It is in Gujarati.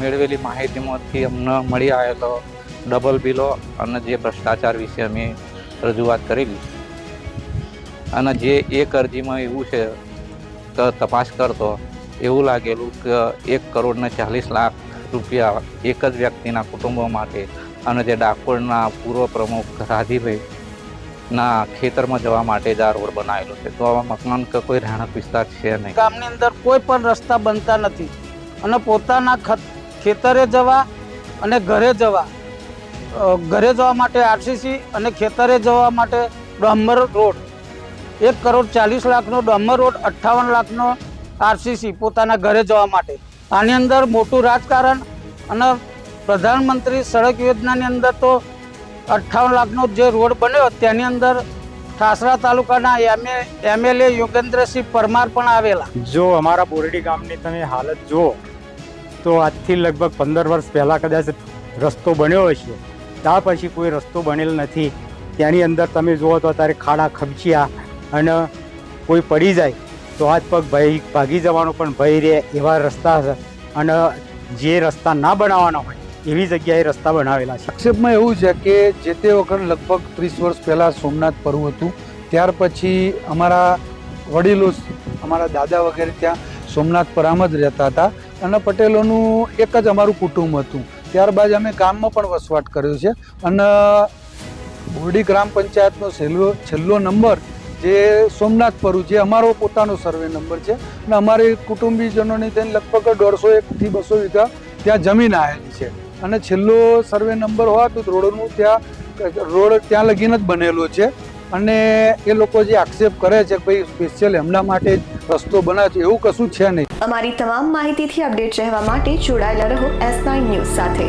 મેળવેલી માહિતીમાંથી અમને મળી આવેલો ડબલ બિલો અને જે ભ્રષ્ટાચાર વિશે અમે રજૂઆત કરેલી. અને જે એક અરજીમાં એવું છે કે તપાસ કરતો, એવું લાગેલું કે એક કરોડને ચાલીસ લાખ રૂપિયા એક જ વ્યક્તિના કુટુંબો માટે અને જે ડાકોરના પૂર્વ પ્રમુખ રાધીભાઈના ખેતરમાં જવા માટે જ આ રોડ બનાવેલો છે. તો આવા મકાન કે કોઈ રહેણાંક વિસ્તાર છે નહીં. ગામની અંદર કોઈ પણ રસ્તા બનતા નથી અને પોતાના ખત- ખેતરે જવા અને ઘરે જવા. ઘરે જવા માટે આરસીસી અને ખેતરે જવા માટે ડામર રોડ. એક કરોડ ચાલીસ લાખનો ડામર રોડ, અઠ્ઠાવન લાખનો આરસીસી પોતાના ઘરે જવા માટે. આની અંદર મોટું રાજકારણ અને પ્રધાનમંત્રી સડક યોજનાની અંદર તો અઠ્ઠાવન લાખનો જે રોડ બન્યો તેની અંદર ઠાસરા તાલુકાના એમએ, એમએલએ યોગેન્દ્રસિંહ પરમાર પણ આવેલા. જો અમારા બોરડી ગામની તમે હાલત જુઓ તો આજથી લગભગ પંદર વર્ષ પહેલાં કદાચ રસ્તો બન્યો હશે ત્યાર પછી કોઈ રસ્તો બનેલ નથી. ત્યાંની અંદર તમે જુઓ તો અત્યારે ખાડા, ખબચ્યા અને કોઈ પડી જાય તો હાથ પગ ભય ભાગી જવાનો પણ ભય રહે એવા રસ્તા અને જે રસ્તા ના બનાવવાના હોય એવી જગ્યાએ રસ્તા બનાવેલા છે. આક્ષેપમાં એવું છે કે જે તે વખત લગભગ ત્રીસ વર્ષ પહેલાં સોમનાથ પરવું હતું, ત્યાર પછી અમારા વડીલો, અમારા દાદા વગેરે ત્યાં સોમનાથ પરામ જ રહેતા હતા. અને પટેલોનું એક જ અમારું કુટુંબ હતું. ત્યારબાદ અમે ગામમાં પણ વસવાટ કર્યો છે. અને બોરડી ગ્રામ પંચાયતનો છેલ્લો છેલ્લો નંબર જે સોમનાથ પરુ જે અમારો પોતાનો સર્વે નંબર છે. અને અમારી કુટુંબીજનોની થઈને લગભગ દોઢસો એકથી બસો વીઘા ત્યાં જમીન આવેલી છે. અને છેલ્લો સર્વે નંબર હોવાથી રોડનું ત્યાં, રોડ ત્યાં લગીન જ બનેલો છે. અને એ લોકો જે આક્ષેપ કરે છે ભાઈ સ્પેશિયલ એમના માટે રસ્તો બનાવે છે, એવું કશું છે નહીં. અમારી તમામ માહિતીથી અપડેટ રહેવા માટે જોડાયેલા રહો એસ નાઇન ન્યૂઝ સાથે.